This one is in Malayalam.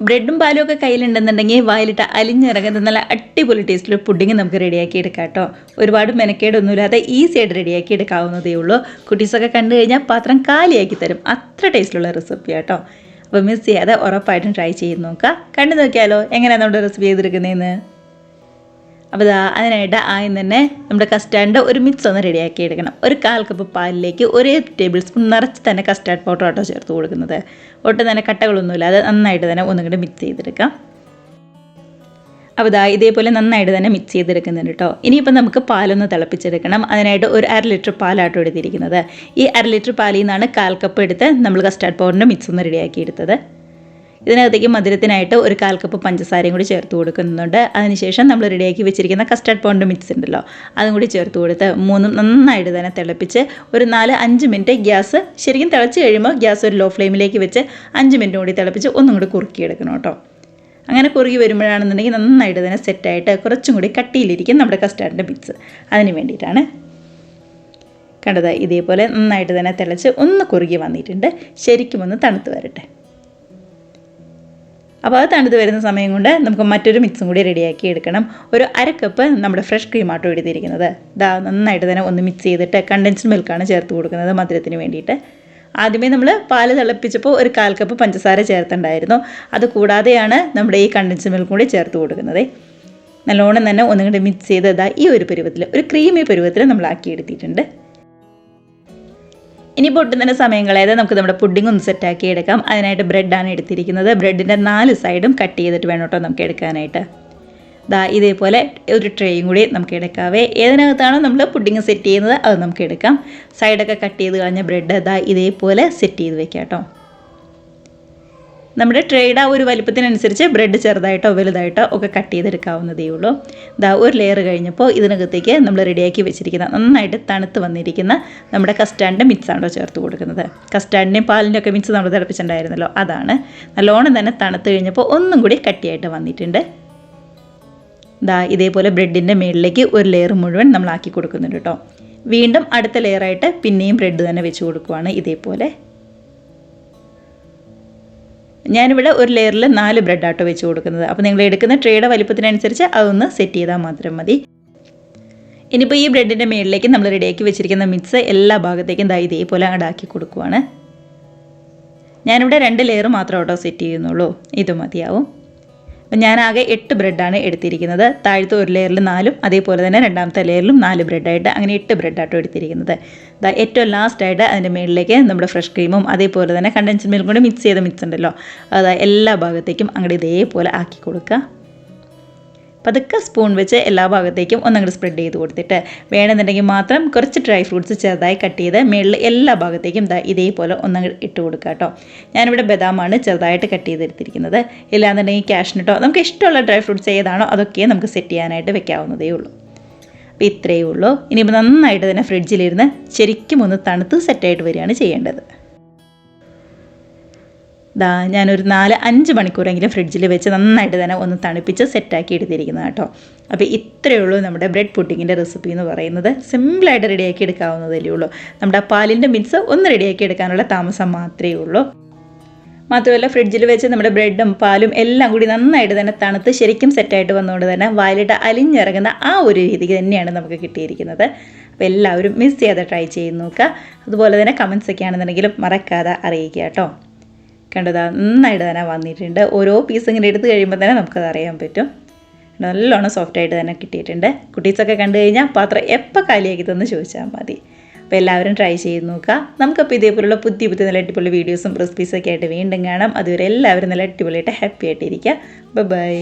ബ്രെഡും പാലും ഒക്കെ കയ്യിലുണ്ടെന്നുണ്ടെങ്കിൽ വായിലിട്ട് അലിഞ്ഞിറങ്ങുന്ന നല്ല അടിപൊളി ടേസ്റ്റിൽ പുഡിങ് നമുക്ക് റെഡിയാക്കി എടുക്കാം കേട്ടോ. ഒരുപാട് മെനക്കേടൊന്നുമില്ലാതെ ഈസി ആയിട്ട് റെഡിയാക്കി എടുക്കാവുന്നതേ ഉള്ളൂ. കുട്ടീസൊക്കെ കണ്ടു കഴിഞ്ഞാൽ പാത്രം കാലിയാക്കി തരും. അത്ര ടേസ്റ്റിലുള്ള റെസിപ്പി കേട്ടോ. അപ്പോൾ മിസ് ചെയ്യാതെ ഉറപ്പായിട്ടും ട്രൈ ചെയ്ത് നോക്കുക. കണ്ടു നോക്കിയാലോ എങ്ങനെയാണ് നമ്മുടെ റെസിപ്പി ചെയ്തെടുക്കുന്നതെന്ന് അപ്പോൾ അതിനായിട്ട് ആദ്യം തന്നെ നമ്മുടെ കസ്റ്റാർഡിന്റെ ഒരു മിക്സ് ഒന്ന് റെഡിയാക്കി എടുക്കണം. ഒരു കാൽ കപ്പ് പാലിലേക്ക് ഒരു ടേബിൾ സ്പൂൺ നിറച്ച് തന്നെ കസ്റ്റാർഡ് പൗഡർ ആട്ടോ ചേർത്ത് കൊടുക്കുന്നത്. ഒട്ടും തന്നെ കട്ടകളൊന്നുമില്ല. അത് നന്നായിട്ട് തന്നെ ഒന്നും കൂടി മിക്സ് ചെയ്തെടുക്കാം. അപ്പോൾ ഇതാ ഇതേപോലെ നന്നായിട്ട് തന്നെ മിക്സ് ചെയ്തെടുക്കുന്നുണ്ട് കേട്ടോ. ഇനിയിപ്പോൾ നമുക്ക് പാലൊന്ന് തിളപ്പിച്ചെടുക്കണം. അതിനായിട്ട് ഒരു അര ലിറ്റർ പാലാട്ടോ എടുത്തിരിക്കുന്നത്. ഈ അര ലിറ്റർ പാലിൽ നിന്നാണ് കാൽ കപ്പ് എടുത്ത് നമ്മൾ കസ്റ്റാർഡ് പൗഡറിന്റെ മിക്സ് ഒന്ന് റെഡിയാക്കി എടുത്തത്. ഇതിനകത്തേക്ക് മധുരത്തിനായിട്ട് ഒരു കാൽ കപ്പ് പഞ്ചസാരയും കൂടി ചേർത്ത് കൊടുക്കുന്നുണ്ട്. അതിനുശേഷം നമ്മൾ റെഡിയാക്കി വെച്ചിരിക്കുന്ന കസ്റ്റാർഡ് പൗണ്ട് മിക്സ് ഉണ്ടല്ലോ അതും കൂടി ചേർത്ത് കൊടുത്ത് മൂന്നും നന്നായിട്ട് തന്നെ തിളപ്പിച്ച് ഒരു നാല് അഞ്ച് മിനിറ്റ് ഗ്യാസ് ശരിക്കും തിളച്ച് കഴിയുമ്പോൾ ഗ്യാസ് ഒരു ലോ ഫ്ലെയിമിലേക്ക് വെച്ച് അഞ്ച് മിനിറ്റ് കൂടി തിളപ്പിച്ച് ഒന്നും കൂടി കുറുക്കിയെടുക്കണം കേട്ടോ. അങ്ങനെ കുറുകി വരുമ്പോഴാണെന്നുണ്ടെങ്കിൽ നന്നായിട്ട് തന്നെ സെറ്റായിട്ട് കുറച്ചും കൂടി കട്ടിയിലിരിക്കും നമ്മുടെ കസ്റ്റാർഡിന്റെ മിക്സ് അതിന് വേണ്ടിയിട്ടാണ്. കണ്ടത് ഇതേപോലെ നന്നായിട്ട് തന്നെ തിളച്ച് ഒന്ന് കുറുകി വന്നിട്ടുണ്ട്. ശരിക്കും ഒന്ന് തണുത്ത് വരട്ടെ. അപ്പോൾ അത് തണുത്ത് വരുന്ന സമയം കൊണ്ട് നമുക്ക് മറ്റൊരു മിക്സും കൂടി റെഡിയാക്കി എടുക്കണം. ഒരു അര കപ്പ് നമ്മുടെ ഫ്രഷ് ക്രീം ആട്ടോ എടുത്തിരിക്കുന്നത്. ദാ നന്നായിട്ട് തന്നെ ഒന്ന് മിക്സ് ചെയ്തിട്ട് കണ്ടൻസ്ഡ് മിൽക്കാണ് ചേർത്ത് കൊടുക്കുന്നത് മധുരത്തിന് വേണ്ടിയിട്ട്. ആദ്യമേ നമ്മൾ പാൽ തിളപ്പിച്ചപ്പോൾ ഒരു കാൽ കപ്പ് പഞ്ചസാര ചേർത്തുണ്ടായിരുന്നു അത് കൂടാതെയാണ് നമ്മുടെ ഈ കണ്ടൻസ്ഡ് മിൽക്ക് കൂടി ചേർത്ത് കൊടുക്കുന്നത്. നല്ലോണം തന്നെ ഒന്നും കൂടി മിക്സ് ചെയ്ത് ഇതാ ഈ ഒരു പരുവത്തിൽ ഒരു ക്രീമി പരുവത്തിൽ നമ്മൾ ആക്കിയെടുത്തിട്ടുണ്ട് ഇനി പൊട്ടുന്നതിന് സമയം കളയാതെ നമുക്ക് നമ്മുടെ പുഡിംഗ് ഒന്ന് സെറ്റാക്കി എടുക്കാം. അതിനായിട്ട് ബ്രെഡാണ് എടുത്തിരിക്കുന്നത്. ബ്രെഡിന്റെ നാല് സൈഡും കട്ട് ചെയ്തിട്ട് വേണം കേട്ടോ നമുക്ക് എടുക്കാനായിട്ട്. ദാ ഇതേപോലെ ഒരു ട്രേയും കൂടി നമുക്ക് എടുക്കാവേ. ഏതിനകത്താണോ നമ്മൾ പുഡിംഗ് സെറ്റ് ചെയ്യുന്നത്? അത് നമുക്ക് എടുക്കാം. സൈഡൊക്കെ കട്ട് ചെയ്ത് കളഞ്ഞ ബ്രെഡ് ദാ ഇതേപോലെ സെറ്റ് ചെയ്ത് വെക്കാം കേട്ടോ നമ്മുടെ ട്രേയുടെ ആ ഒരു വലിപ്പത്തിനനുസരിച്ച് ബ്രെഡ് ചെറുതായിട്ടോ വലുതായിട്ടോ ഒക്കെ കട്ട് ചെയ്തെടുക്കാവുന്നതേ ഉള്ളൂ. ഇതാ ഒരു ലെയർ കഴിഞ്ഞപ്പോൾ ഇതിനകത്തേക്ക് നമ്മൾ റെഡിയാക്കി വെച്ചിരിക്കുന്ന നന്നായിട്ട് തണുത്ത് വന്നിരിക്കുന്ന നമ്മുടെ കസ്റ്റാർഡിന്റെ മിക്സ് ആണോ ചേർത്ത് കൊടുക്കുന്നത്. കസ്റ്റാർഡിന്റെയും പാലിന്റെ ഒക്കെ മിക്സ് നമ്മൾ തിളപ്പിച്ചിട്ടുണ്ടായിരുന്നല്ലോ അതാണ്. നല്ലോണം തന്നെ തണുത്ത് കഴിഞ്ഞപ്പോൾ ഒന്നും കൂടി കട്ടിയായിട്ട് വന്നിട്ടുണ്ട്. ദാ ഇതേപോലെ ബ്രെഡിന്റെ മുകളിലേക്ക് ഒരു ലെയർ മുഴുവൻ നമ്മൾ ആക്കി കൊടുക്കുന്നുണ്ട് കേട്ടോ. വീണ്ടും അടുത്ത ലെയറായിട്ട് പിന്നെയും ബ്രെഡ് തന്നെ വെച്ച് കൊടുക്കുവാണ് ഇതേപോലെ. ഞാനിവിടെ ഒരു ലെയറിൽ നാല് ബ്രെഡ് ആട്ടോ വെച്ച് കൊടുക്കുന്നത്. അപ്പോൾ നിങ്ങൾ എടുക്കുന്ന ട്രേയുടെ വലിപ്പത്തിനനുസരിച്ച് അതൊന്ന് സെറ്റ് ചെയ്താൽ മാത്രം മതി. ഇനിയിപ്പോൾ ഈ ബ്രെഡിന്റെ മുകളിലേക്ക് നമ്മൾ റെഡിയാക്കി വെച്ചിരിക്കുന്ന മിക്സ് എല്ലാ ഭാഗത്തേക്കും ദാ ഇതേപോലെ അടാക്കി കൊടുക്കുവാണ്. ഞാനിവിടെ രണ്ട് ലെയർ മാത്രം ഓട്ടോ സെറ്റ് ചെയ്യുന്നുള്ളൂ. ഇത് മതിയാവും. ഞാൻ ആകെ എട്ട് ബ്രെഡാണ് എടുത്തിരിക്കുന്നത്. താഴത്തെ ഒരു ലെയറിൽ നാലും അതേപോലെ തന്നെ രണ്ടാമത്തെ ലെയറിലും നാല് ബ്രെഡായിട്ട് അങ്ങനെ എട്ട് ബ്രെഡാട്ടോ എടുത്തിരിക്കുന്നത്. ഏറ്റവും ലാസ്റ്റായിട്ട് അതിന്റെ മുകളിലേക്ക് നമ്മുടെ ഫ്രഷ് ക്രീമും അതേപോലെ തന്നെ കണ്ടൻസ് മിൽക്കും കൂടി മിക്സ് ചെയ്ത് മിക്സ് ഉണ്ടല്ലോ. അത് എല്ലാ ഭാഗത്തേക്കും അങ്ങോട്ട് ഇതേപോലെ ആക്കി കൊടുക്കുക. പതുക്കെ സ്പൂൺ വെച്ച് എല്ലാ ഭാഗത്തേക്കും ഒന്നങ്ങോട്ട് സ്പ്രെഡ് ചെയ്ത് കൊടുത്തിട്ട് വേണമെന്നുണ്ടെങ്കിൽ മാത്രം കുറച്ച് ഡ്രൈ ഫ്രൂട്ട്സ് ചെറുതായി കട്ട് ചെയ്ത് മേളിൽ എല്ലാ ഭാഗത്തേക്കും ഇതേപോലെ ഒന്നങ്ങോട്ട് ഇട്ട് കൊടുക്കുക കേട്ടോ. ഞാനിവിടെ ബദാമാണ് ചെറുതായിട്ട് കട്ട് ചെയ്തെടുത്തിരിക്കുന്നത്. ഇല്ലാന്നുണ്ടെങ്കിൽ ക്യാഷിനിട്ടോ നമുക്ക് ഇഷ്ടമുള്ള ഡ്രൈ ഫ്രൂട്ട്സ് ഏതാണോ അതൊക്കെ നമുക്ക് സെറ്റ് ചെയ്യാനായിട്ട് വെക്കാവുന്നതേ ഉള്ളൂ. അപ്പോൾ ഇത്രയേ ഉള്ളൂ. ഇനിയിപ്പോൾ നന്നായിട്ട് തന്നെ ഫ്രിഡ്ജിലിരുന്ന് ശരിക്കും ഒന്ന് തണുത്ത് സെറ്റായിട്ട് വരികയാണ് ചെയ്യേണ്ടത്. ദാ ഞാനൊരു നാല് അഞ്ച് മണിക്കൂറെങ്കിലും ഫ്രിഡ്ജിൽ വെച്ച് നന്നായിട്ട് തന്നെ ഒന്ന് തണുപ്പിച്ച് സെറ്റാക്കി എടുത്തിരിക്കുന്നത് കേട്ടോ. അപ്പോൾ ഇത്രയേ ഉള്ളൂ നമ്മുടെ ബ്രെഡ് പുഡിങ്ങിന്റെ റെസിപ്പി എന്ന് പറയുന്നത്. സിമ്പിളായിട്ട് റെഡിയാക്കി എടുക്കാവുന്നതല്ലേ ഉള്ളൂ. നമ്മുടെ പാലിന്റെ മിക്സ് ഒന്ന് റെഡിയാക്കി എടുക്കാനുള്ള താമസം മാത്രമേ ഉള്ളൂ. മാത്രമല്ല ഫ്രിഡ്ജിൽ വെച്ച് നമ്മുടെ ബ്രെഡും പാലും എല്ലാം കൂടി നന്നായിട്ട് തന്നെ തണുത്ത് ശരിക്കും സെറ്റായിട്ട് വന്നുകൊണ്ട് തന്നെ വായിലിട്ട് അലിഞ്ഞിറങ്ങുന്ന ആ ഒരു രീതിക്ക് തന്നെയാണ് നമുക്ക് കിട്ടിയിരിക്കുന്നത്. അപ്പോൾ എല്ലാവരും മിസ് ചെയ്യാതെ ട്രൈ ചെയ്ത് നോക്കുക. അതുപോലെ തന്നെ കമൻസ് ഒക്കെ ആണെന്നുണ്ടെങ്കിലും മറക്കാതെ അറിയിക്കുക കേട്ടോ. കണ്ടതാ നന്നായിട്ട് തന്നെ വന്നിട്ടുണ്ട്. ഓരോ പീസ് ഇങ്ങനെ എടുത്ത് കഴിയുമ്പോൾ തന്നെ നമുക്കത് അറിയാൻ പറ്റും. നല്ലോണം സോഫ്റ്റായിട്ട് തന്നെ കിട്ടിയിട്ടുണ്ട്. കുട്ടീസൊക്കെ കണ്ടു കഴിഞ്ഞാൽ പാത്രം എപ്പോൾ കാലിയാക്കി തന്നു ചോദിച്ചാൽ മതി. അപ്പോൾ എല്ലാവരും ട്രൈ ചെയ്ത് നോക്കുക നമുക്കപ്പോൾ ഇതേപോലുള്ള പുതിയ പുതിയ നല്ല അടിപൊളി വീഡിയോസും റെസിപ്പീസൊക്കെ ആയിട്ട് വീണ്ടും കാണാം. അതുവരെ എല്ലാവരും നല്ല അടിപൊളിയായിട്ട് ഹാപ്പി ആയിട്ടിരിക്കുക ബൈ